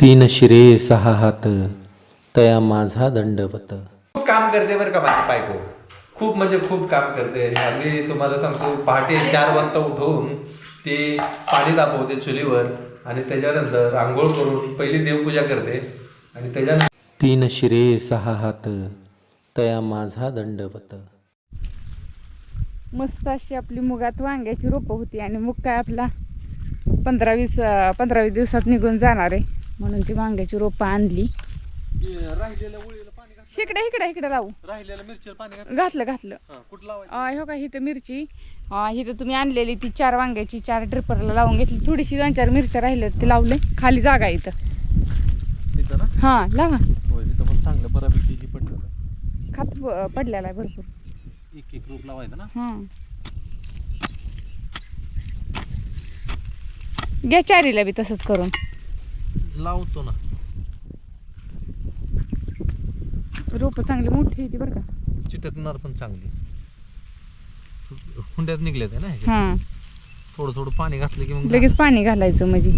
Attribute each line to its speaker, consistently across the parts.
Speaker 1: तीन शिरे सहा हात तया माझा दंडवत.
Speaker 2: खूप काम करते बरं का माझी बायको. खूप म्हणजे खूप काम करते. हल्ली तुम्हाला सांगतो पहाटे चार वाजता उठवून ती पाणी तापवते चुलीवर आणि त्याच्यानंतर आंघोळ करून पहिली देवपूजा करते आणि त्याच्यानंतर
Speaker 1: तीन शिरे सहा हात तया माझा दंडवत.
Speaker 3: मस्त अशी आपली मुगात वांग्याची रोपं होती आणि मुग काय आपला पंधरा वीस पंधरा वीस दिवसात निघून जाणार आहे. म्हणून ती वांग्याची रोपं आणली. इकडे इकडे इकडे लावू. घातलं? घातलं हो का इथं मिरची. इथं तुम्ही आणलेली ती चार वांग्याची चार ड्रिपरला लावून घेतली. थोडीशी दोन चार मिरच्या राहिल्या ते लावले. खाली जागा आहे इथं. हां लावा.
Speaker 2: चांगलं बऱ्यापैकी
Speaker 3: खात पडलेला आहे भरपूर.
Speaker 2: एक एक रूप लावायचं ना?
Speaker 3: हां. घ्या चारीला बी तसंच करून.
Speaker 2: लावतो ना.
Speaker 3: रोपं चांगली मोठी होती बरं का?
Speaker 2: चिटकणार पण चांगली. हुंड्यात निघले ते ना.
Speaker 3: हां.
Speaker 2: थोडं थोडं पाणी घातलं की मग
Speaker 3: लगेच पाणी घालायचं म्हणजे.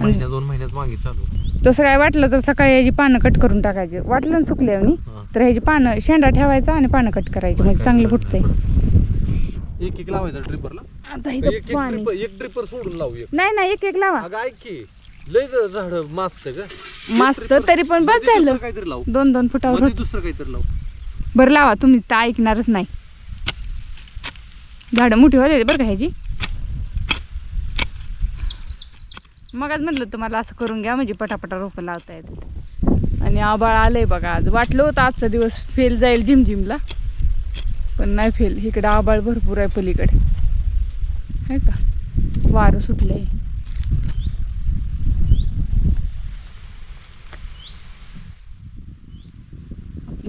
Speaker 2: महिन्या दोन महिन्यात वांगी चालू
Speaker 3: तसं काय वाटलं तर सकाळी ह्याची पानं कट करून टाकायची. वाटलं ना सुकल्या
Speaker 2: हा.
Speaker 3: तर ह्याची पानं शेंडा ठेवायचा आणि पानं कट करायची. म्हणजे चांगलं फुटतंय.
Speaker 2: एक एक लावायचा ड्रिपरला
Speaker 3: आता
Speaker 2: एक
Speaker 3: इथं
Speaker 2: एक
Speaker 3: पाणी.
Speaker 2: ड्रिपर एक ड्रिपर सोडून लावू एक.
Speaker 3: नाही नाही एक एक लावा.
Speaker 2: अगं ऐक की. लय झाड मास्त का
Speaker 3: मस्त तरी पण
Speaker 2: बसमध्ये
Speaker 3: झालं.
Speaker 2: काहीतरी लावू.
Speaker 3: दोन दोन फुटावर
Speaker 2: मध्ये
Speaker 3: होत.
Speaker 2: दुसरं काहीतरी लावू.
Speaker 3: बरं लावा तुम्ही तर ऐकणारच नाही. झाडं मोठी होते बरं का ह्याची? मगच म्हटलं तुम्हाला असं करून घ्या म्हणजे पटापटा रोपं लावता येतात. आणि आबाळ आलंय बघा आज. वाटलं होतं आजचा दिवस फेल जाईल झिमझिमला पण नाही फेल इकडं आबाळ भरपूर आहे पलीकडे. आहे का? वारं सुटलंय.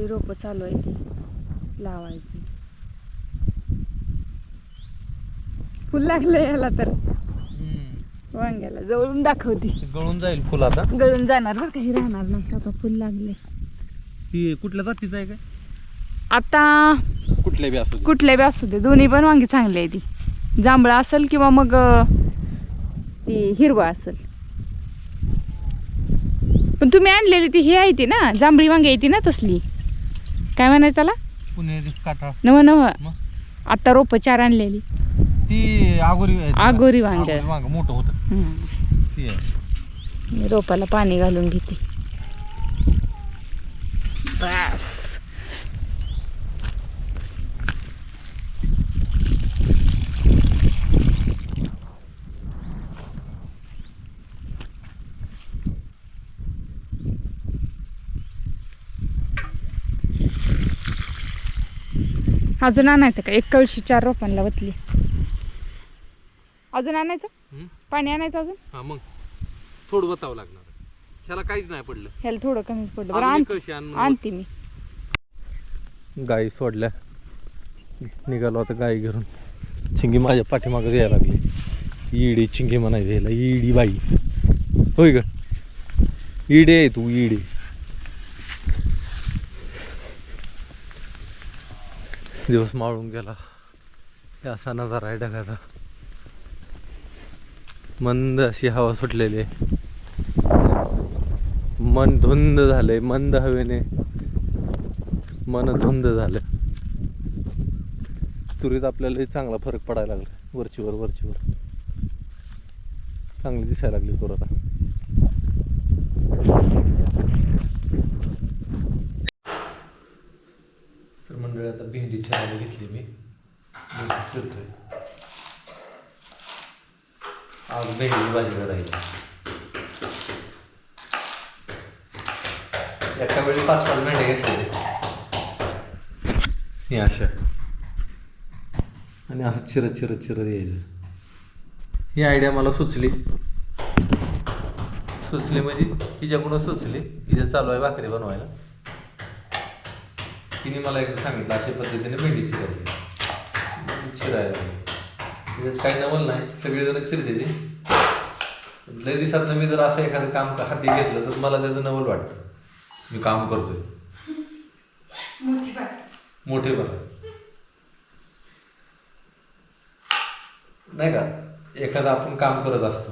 Speaker 3: आपली रोपं चालू आहे ती लावायची. फुल लागलं याला तर. वांग्याला. जवळून दाखवती.
Speaker 2: गळून जाईल फुल आता?
Speaker 3: गळून जाणार बरं काही राहणार नाही आता फुल लागले.
Speaker 2: ही कुठल्या जातीचं आहे काय?
Speaker 3: आता
Speaker 2: कुठल्या बी असू दे.
Speaker 3: कुठल्या बी असू दे दोन्ही पण वांगी चांगली आहे ती. जांभळं असेल किंवा मग अं, ती हिरवा असेल. पण तुम्ही आणलेली ती हे आहे ती ना जांभळी वांगी आहे ती ना तसली. काय म्हणायचं त्याला नव नव
Speaker 2: मग?
Speaker 3: आता रोपं चार आणलेली
Speaker 2: ती आगोरी.
Speaker 3: आगोरी वांग.
Speaker 2: मोठं होतं
Speaker 3: हम्म.
Speaker 2: ती आहे
Speaker 3: मी रोपाला पाणी घालून घेते बस अजून आणायचं का? एक कळशी चार रोपांना वतली. अजून आणायचं? पाणी आणायचं अजून?
Speaker 2: हा मग. थोडं बतावं लागणार. ह्याला काहीच नाही पडलं.
Speaker 3: ह्याला थोडं कमीच पडलं. बरं आण-
Speaker 2: कळशी आण.
Speaker 3: आणते मी.
Speaker 2: गाई सोडल्या. निघालो आता गाई घेऊन. चिंगी माझ्या पाठीमागं यायला लागली. इडी चिंगी म्हणायची ह्याला. इडी बाई. होय ग. इडे आहे तू इडे दिवस माळून गेला. हे असा नजारा आहे ढगाचा मंद अशी हवा सुटलेली आहे. मन धुंद झालंय मंद हवेने मन धुंद झालं. तुरीत आपल्याला चांगला फरक पडायला लागला. वरचीवर वरचीवर. चांगली दिसायला लागली तूर आता तर मंडळी आता भेंडी ठेवायला मी भेंडी आज भेंडीची भाजी करायची एका वेळी पाच पाच भेंडे घेतलेले हे अशा आणि असं चिरत चिरत चिरत यायचं ही आयडिया मला सुचली सुचली म्हणजे हिच्याकडून सुचली हिच्या चालू आहे भाकरी बनवायला तिने मला एकदा सांगितलं अशा पद्धतीने भेंडी चिरायची चिरायला. काही नवल नाही सगळेजण चिरते ते. लय दिवसात मी जर असं एखादं काम हाती घेतलं तर मला त्याचं नवल वाटतं. मी काम करतोय. मोठे बघा नाही का? एखादं आपण काम करत असतो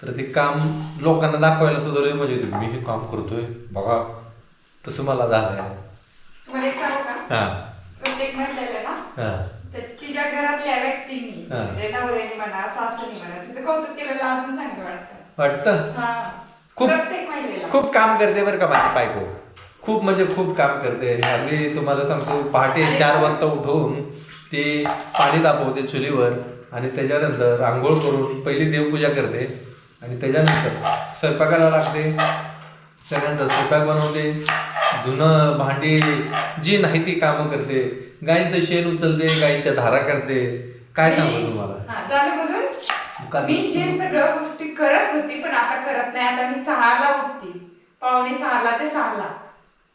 Speaker 2: तर ते काम लोकांना दाखवायला सुद्धा येते. मी हे काम करतोय बघा. तसं मला झालंय.
Speaker 3: तुम्हाला
Speaker 2: हा.
Speaker 3: प्रत्येक महिलेला ना?
Speaker 2: हा.
Speaker 3: तर तिच्या घरातल्या व्यक्तींनी
Speaker 2: हा.
Speaker 3: म्हणजे नवऱ्याने म्हणा सासूनी म्हणा तिचं कौतुक केलेलं अजून चांगलं वाटतं.
Speaker 2: वाटतं?
Speaker 3: हा.
Speaker 2: खूप-
Speaker 3: प्रत्येक महिलेला.
Speaker 2: खूप काम करते बरं का माझी बायको. खूप म्हणजे खूप काम करते. अगदी तुम्हाला सांगतो पहाटे चार वाजता उठवून ती पाणी तापवते चुलीवर आणि त्याच्यानंतर आंघोळ करून पहिली देवपूजा करते आणि त्याच्यानंतर स्वयंपाकाला लागते. त्याच्यानंतर स्वयंपाक बनवते. धुणं भांडी जी नाही ती कामं करते. गायींचं शेण उचलते गायीच्या धारा करते. काय सांगू तुम्हाला?
Speaker 3: हा, झालं मी हे सगळं गोष्टी करत होती पण आता करत नाही. आता मी सहाला उठते. पावणे सहाला ते सहाला.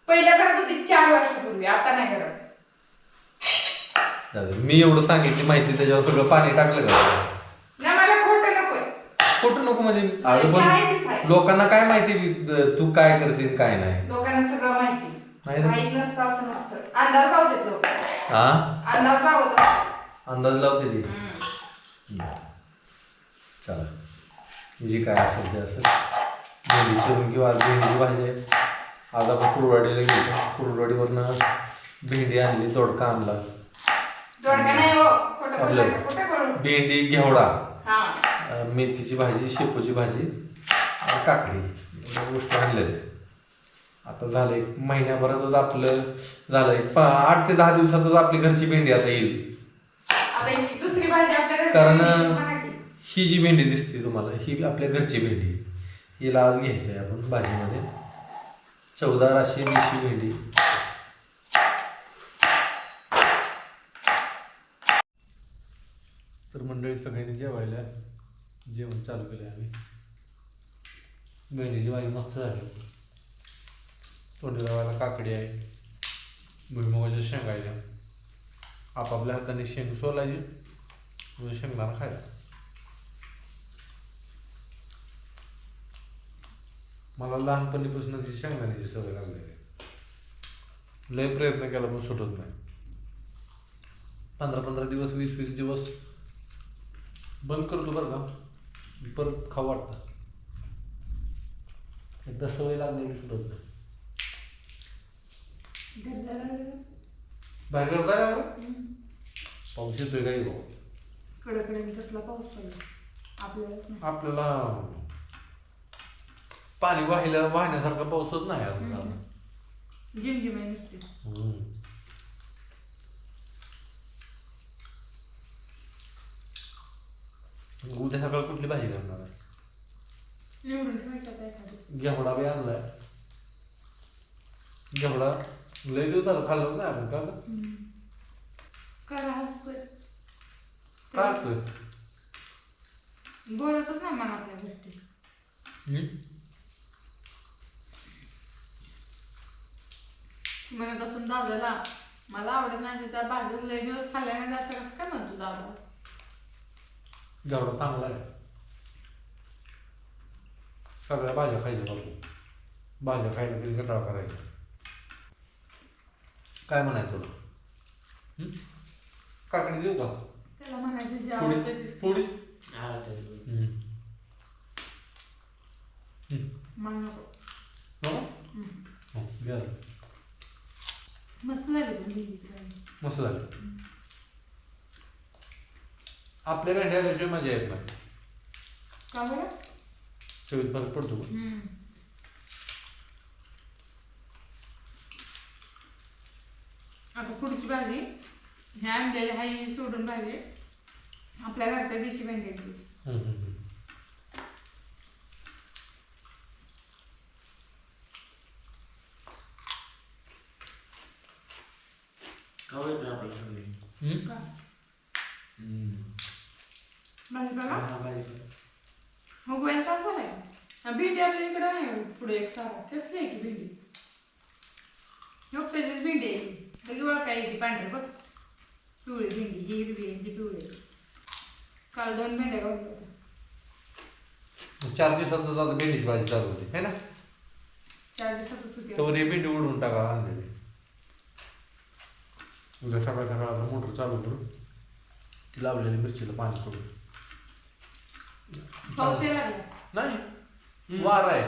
Speaker 3: पहिल्या करत होती चार वर्षापूर्वी. आता नाही करत.
Speaker 2: मी एवढं सांगितली माहिती त्याच्यावर सगळं पाणी टाकलं का
Speaker 3: नाही मला खोटं नकोय
Speaker 2: खोटं नको म्हणजे. अरे पण
Speaker 3: आहे.
Speaker 2: लोकांना काय माहिती तू काय करते आणि काय नाही.
Speaker 3: लोकांना सगळं माहिती.
Speaker 2: नाही ना?
Speaker 3: माहीत नसतं असं नसतं. अंदाज लावतात लोक.
Speaker 2: हा
Speaker 3: अंदाज लावत असतात.
Speaker 2: अंदाज लावते ती
Speaker 3: हम्म.
Speaker 2: चला. जी काय असेल ते असेल. भेंडी चिरून किंवा आज भेंडीची भाजी आहे आज आपण कुरवाडीला गेलो. कुरवाडीवरनं भेंडी आणली दोडका आणला.
Speaker 3: दोडका नाही हो. खोटं बोलला
Speaker 2: आपलं.
Speaker 3: का? खोटं बोलू
Speaker 2: भेंडी घेवडा. मेथीची भाजी शेपूची भाजी आणि काकडी. गोष्टी आणल्या आता झालं एक महिन्याभरातच आपलं झालं एक आठ ते दहा दिवसातच आपली घरची भेंडी आता येईल. कारण. ही जी भेंडी दिसते तुम्हाला ही आपल्या घरची भेंडी. हिला आज घ्यायची आहे आपण भाजीमध्ये. चवदार अशी देशी भेंडी. तर मंडळी सगळ्यांनी जेवायला जेवण चालू केलं आम्ही. मेहंदीची भाजी मस्त झाली. तोंडी काकडी आहे. भुईमुगाच्या शेंगा आहेत. आपापल्या हाताने शेंग सोलायची. म्हणजे शेंगदाणा खायचा. मला लहानपणीपासून ती शेंगदाण्याची सवय लागलेली आहे. लय प्रयत्न केला पण सुटत नाही. पंधरा पंधरा दिवस वीस वीस दिवस बंद करतो बरं का. परत खाऊ वाटतं एकदा सवय लागली की सुटत नाही
Speaker 3: घर झालं.
Speaker 2: बाहेर करता का? पाऊस येतोय काही भाऊ
Speaker 3: कडकडे कसला पाऊस पडला आपल्यालाच नाही
Speaker 2: आपल्याला पाणी वाहिलं वाहण्यासारखा पाऊसच नाही अजून झाला.
Speaker 3: जिम जिम आहे नुसती
Speaker 2: हम्म. उद्या सकाळ कुठली भाजी करणार आहे?
Speaker 3: निवडून ठेवायचं आता एखादी.
Speaker 2: घेवडा बी आणलाय. घेवडा लय दिवस झालं खाल्लं नाही आपण का गं?
Speaker 3: करा हसतोय.
Speaker 2: काय असतोय
Speaker 3: बोलतच नाही मनातल्या गोष्टी.
Speaker 2: हम्म?
Speaker 3: म्हणत असं दादाला मला आवडत नाही त्या भाज्यात लय दिवस खाल्ल्याने असं कसं काय म्हणतो दादा?
Speaker 2: घेवडा चांगला आहे. सगळ्या भाज्या खायच्या बापू. भाज्या खायला तरी कंटाळा करायचा? काय म्हणायचं तुला? काकडी देऊ का?
Speaker 3: त्याला म्हणायचं जे
Speaker 2: पोळी
Speaker 3: आवडतं तेच
Speaker 2: पोळी हम्म. हम्म.
Speaker 3: मला नको.
Speaker 2: हो?
Speaker 3: हम्म.
Speaker 2: हो, घ्या.
Speaker 3: मस्त झाली पण भेंडीची भाजी.
Speaker 2: मस्त झालं. आपल्या भेंड्या मजा येत नाही.
Speaker 3: का बरं?
Speaker 2: चवीत फरक पडतो.
Speaker 3: आता पुढची भाजी ह्या आणलेली हाय ही सोडून भाजी आपल्या घरच्या देशी भेंड्याची
Speaker 2: हम्म, हम्म, हम्म. हम्म?
Speaker 3: का
Speaker 2: हम्म.
Speaker 3: भाजी बघा हो गोया चालू झालाय हा, भेंडी आपल्या इकडं नाही पुढे एक सारा. कसली आहे की भेंडी योग त्याचीच भेंडी आहे. लगे ओळखा येते पांढरी बघ. पिवळी भेंडी ही हिरवी आहे ती पिवळी. आहे. काल दोन भेंड्या गावल्या होत्या.
Speaker 2: चार दिवसात आता भेंडीची भाजी चालू होती है ना?
Speaker 3: चार दिवसातच होती.
Speaker 2: तर हे भेंडी उडवून टाका आणलेली. उद्या सकाळ सकाळ आता मोटर चालू करू. ती लावलेली मिरचीला पाणी करू
Speaker 3: पाऊस यायला
Speaker 2: नाही. वार आहे.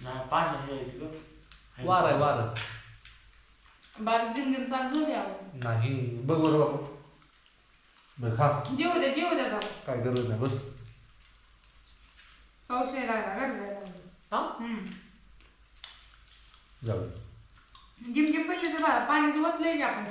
Speaker 4: नाही पाणी हे तिथं.
Speaker 2: वार आहे वार
Speaker 3: बारीक झिमझिम चालू द्या
Speaker 2: नाही बघ बरं बाबू. बघ खा.
Speaker 3: जेऊ द्या जेऊ द्या जाऊ
Speaker 2: काय गरज नाही बस.
Speaker 3: पाऊस यायला लागला. गरज
Speaker 2: हा?
Speaker 3: हम्म.
Speaker 2: जाऊ दे.
Speaker 3: जिम जिम पडले तर बा- पाणी तर ओतलंय की आपण